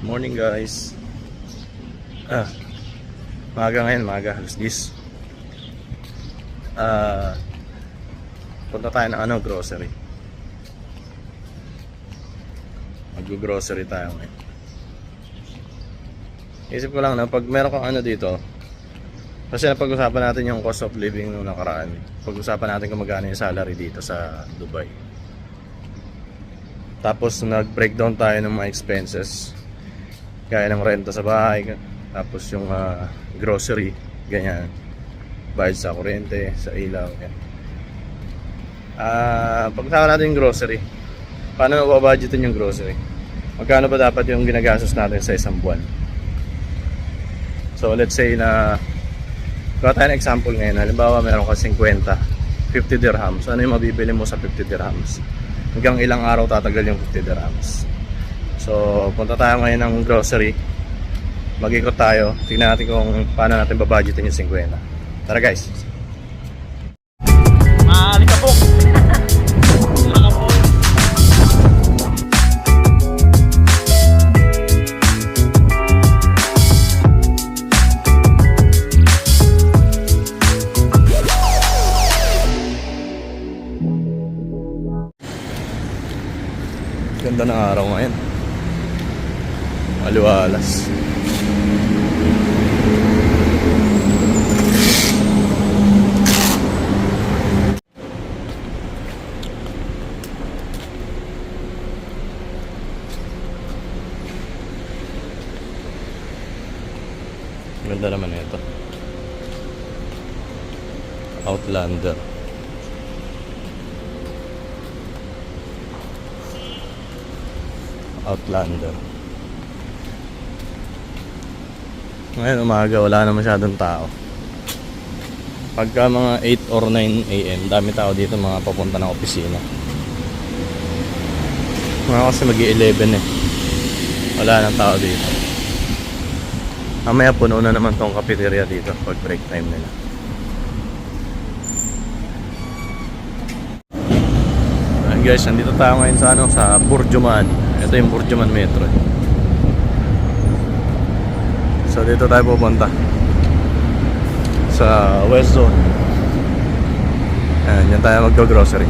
Morning guys. Ah. Maga ngayon, maga. Alas 10. Ah. punta tayo ng ano, grocery. Mag-grocery tayo ngayon. Isip ko lang na pag meron kang ano dito, kasi napag-usapan natin yung cost of living nung nakaraan. Pag-usapan natin kung magkano yung salary dito sa Dubai. Tapos nag-breakdown tayo ng mga expenses. Gaya ng renta sa bahay, tapos yung ah, grocery, ganyan. Bayad sa kuryente, sa ilaw, yan. Ah, pag-usapan natin yung grocery. Paano mababudgetin yung grocery? Magkano ba dapat yung ginagastos natin sa isang buwan? So let's say na Gawa tayo ng example ngayon. Halimbawa, meron ka 50, 50 dirhams. Ano yung mabibili mo sa 50 dirhams? Hanggang ilang araw tatagal yung 50 dirhams. So, punta tayo ngayon ng grocery. Mag-ikot tayo. Tingnan natin kung paano natin babudgetin yung 50. Tara guys! Po. Ganda ng araw ngayon. Aliwalas. Ganda naman ito. Outlander. Outlander. Ngayon umaga wala na masyadong tao. Pagka mga 8 or 9 AM, dami tao dito mga papunta ng opisina. Mga kasi mag 11 eh. Wala nang tao dito. Mamaya puno na naman tong cafeteria dito pag break time nila. Ayan guys, nandito tayo ngayon sa ano sa Burjuman. Ito yung Burjuman Metro. So dito tayo pupunta. Sa West Zone. Ayan, yan tayo maggo-grocery.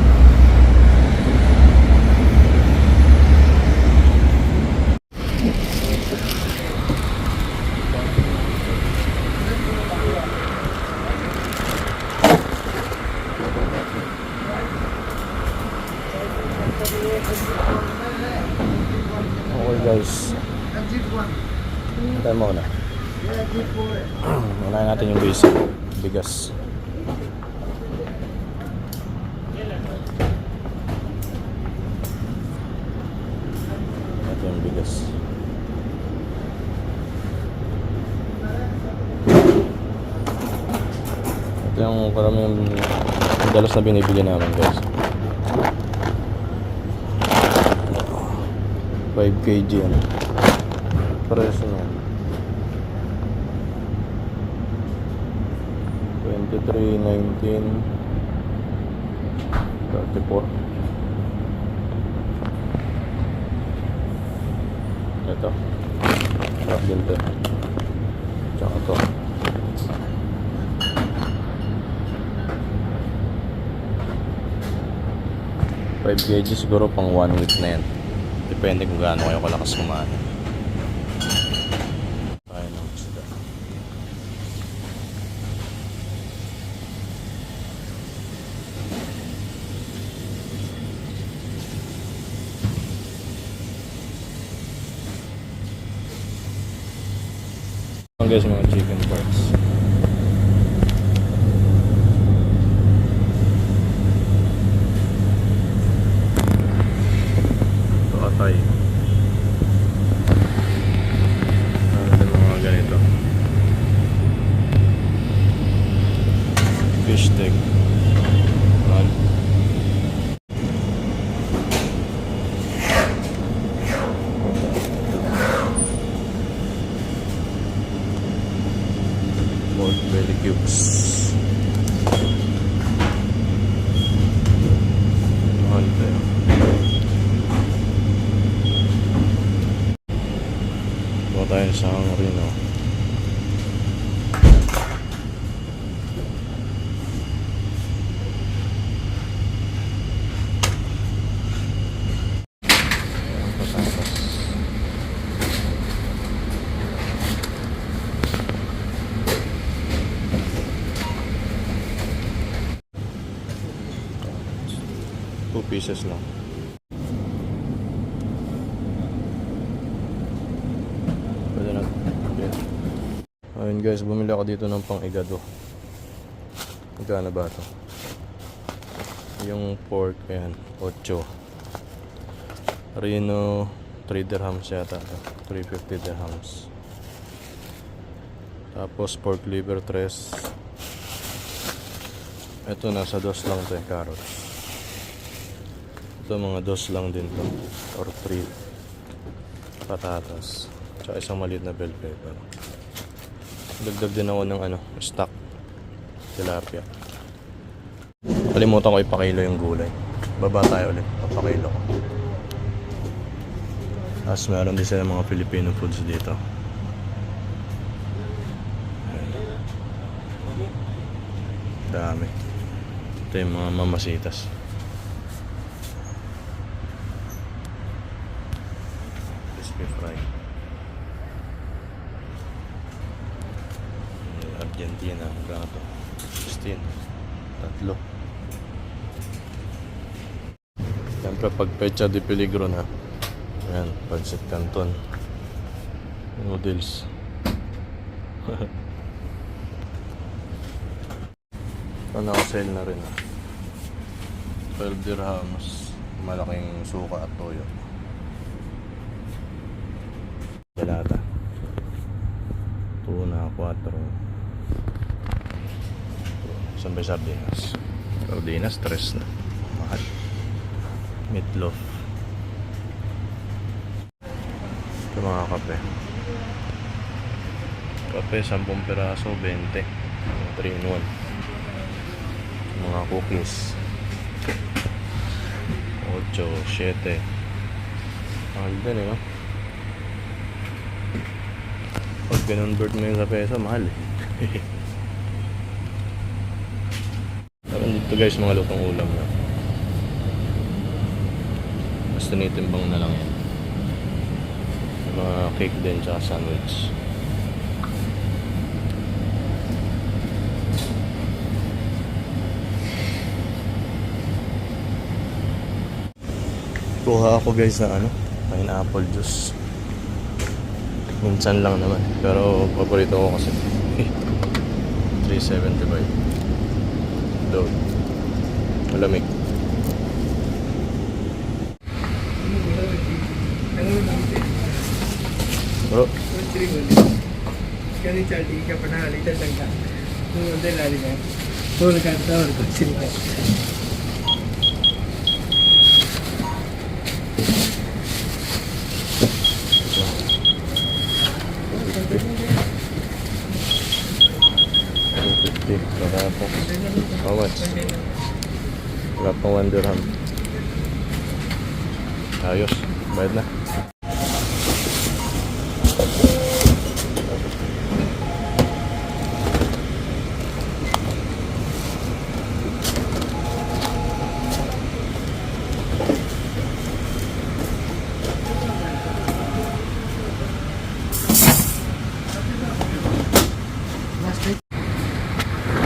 Okay guys. Tayo muna. Unahin natin yung basic. Bigas. Ito yung bigas. Ito yung parang yung dalas na binibili namin guys. 5 kg yan. Pareso 23, 19 34 ito. Harap din to. Tsaka to. Five gauges siguro pang one week na yan. Depende kung gaano kayo kalakas kumain. Guys, mga chicken parts. Ito atay. Ano din mga ganito. Fish stick. Mahal. Pork belly cubes. Mahal tayo. tayo sa Reno. Ayan, patatas. Two pieces lang. Pwede na. Okay. Ayun guys, bumili ako dito ng pang igado. Magkano ba to? Yung pork, ayan, 8. Reno, 3 dirhams yata. to. 350 dirhams. Tapos pork liver 3. Ito nasa dos lang to eh, carrots. Ito mga dos lang din to. Or 3 patatas. Tsaka isang maliit na bell pepper. Dagdag din ako ng ano, stock. Tilapia. Kalimutan ko ipakilo yung gulay. Baba tayo ulit. Papakilo ko. Tapos meron din sila mga Filipino foods dito. Dami. Ito yung mga mamasitas. Fry. Argentina, gato. 16. Tatlo. Siyempre pag pecha de peligro na. Ayan, pancit canton. Noodles. Na sale na rin ah. 12 dirhams. Malaking suka at toyo. 4. Saan ba sardinas? Sardinas, 3 na. Mahal. Meatloaf. Ito mga kape. Kape, 10 peraso, 20. 3 in 1. Mga cookies. 8, 7. Mahal din eh, no? Pag kinonvert mo yun sa peso, mahal eh. Pero dito guys, mga lutong ulam na. Basta nitimbang na lang yan. Mga cake din, tsaka sandwich. Kuha ako guys na ano, pineapple juice. Minsan lang naman. Pero paborito ko kasi. 375. Doon. Malamig. Bro. కానీ చాటి ఇంకా పని అడిగితే ఇంకా నువ్వు వందే అడిగా నువ్వు కాదు వచ్చి 250. Wala po. How much? Wala pang Bayad na.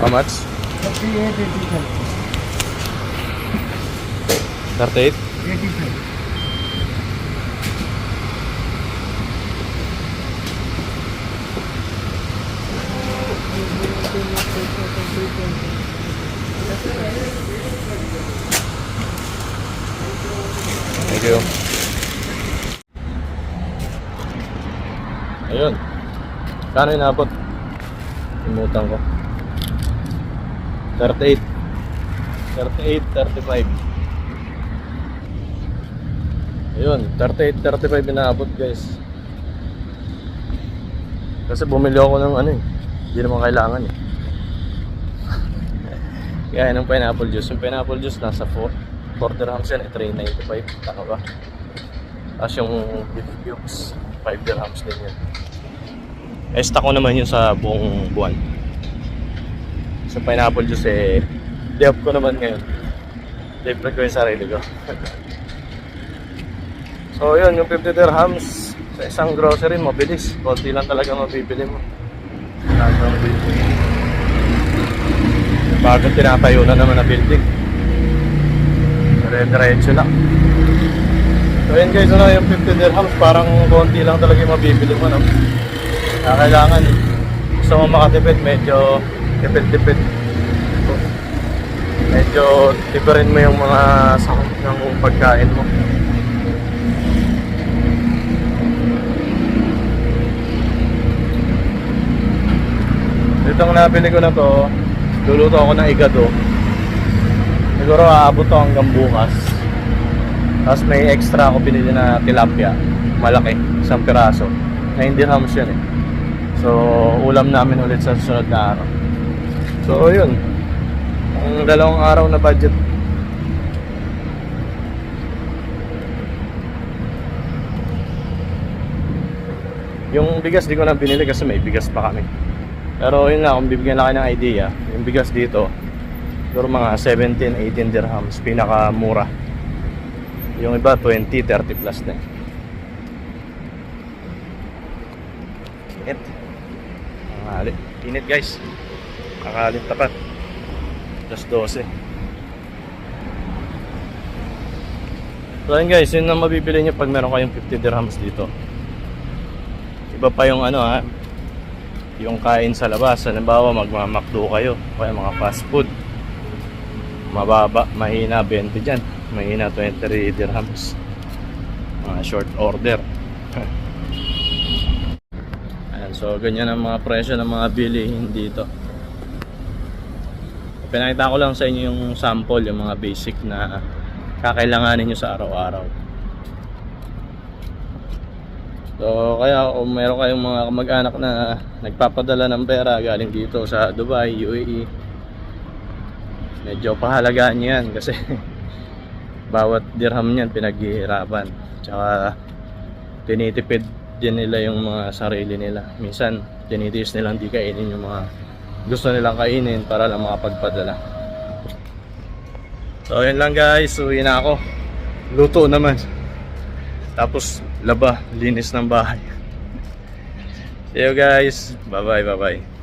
How much? 38, 85. Thank you. Ayun. Kano inabot? Imutan ko. 38. 38, 35. Ayun, 38, 35 inaabot guys. Kasi bumili ako ng ano eh. Hindi naman kailangan eh. Kaya ng pineapple juice. Yung pineapple juice nasa 4. 4 dirhams yan eh. 395. Tama ba? Tapos yung beef cubes, 5 dirhams din yun. Esta ko naman yun sa buong buwan. Sa pineapple juice eh, day ko naman ngayon. Libre ko yung sarili ko. so yun, yung 50 dirhams sa isang grocery, mabilis. Konti lang talaga mabibili mo. Bagong tinatayo na naman na building. Dire-diretso lang. So yun guys, ano, yung 50 dirhams, parang konti lang talaga yung mabibili mo, no? Kaya kailangan, gusto mo makatipid, medyo tipid-tipid. Medyo tipirin mo yung mga sakot ng pagkain mo. Dito ang nabili ko na to, luluto ako ng igado. Siguro aabot to hanggang bukas. Tapos may extra ako binili na tilapia. Malaki, isang piraso. 9 dirhams yun eh. So, ulam namin ulit sa susunod na araw. So, yun. Ang dalawang araw na budget. Yung bigas di ko na binili kasi may bigas pa kami. Pero yun nga, kung bibigyan lang kayo ng idea, yung bigas dito, siguro mga 17, 18 dirhams, pinakamura. Yung iba, 20, 30 plus na. Init. Ang halit. Init guys. Nakalit tapat. Just 12. So yun guys, yun ang mabibili nyo pag meron kayong 50 dirhams dito. Iba pa yung ano ha, yung kain sa labas. Halimbawa, magmamakdo kayo, kaya mga fast food. Mababa, mahina 20 dyan. Mahina 23 dirhams. Mga short order. Ayan, so ganyan ang mga presyo ng mga bilihin dito. Pinakita ko lang sa inyo yung sample, yung mga basic na kakailanganin nyo sa araw-araw. So, kaya kung meron kayong mga kamag-anak na nagpapadala ng pera galing dito sa Dubai, UAE, medyo pahalagaan nyo yan kasi bawat dirham niyan pinaghihirapan. Tsaka tinitipid din nila yung mga sarili nila. Minsan, tinitiis nilang di kainin yung mga gusto nilang kainin para lang makapagpadala. So, yun lang guys. Uwi na ako. Luto naman. Tapos, laba, linis ng bahay. See you guys. Bye-bye, bye-bye.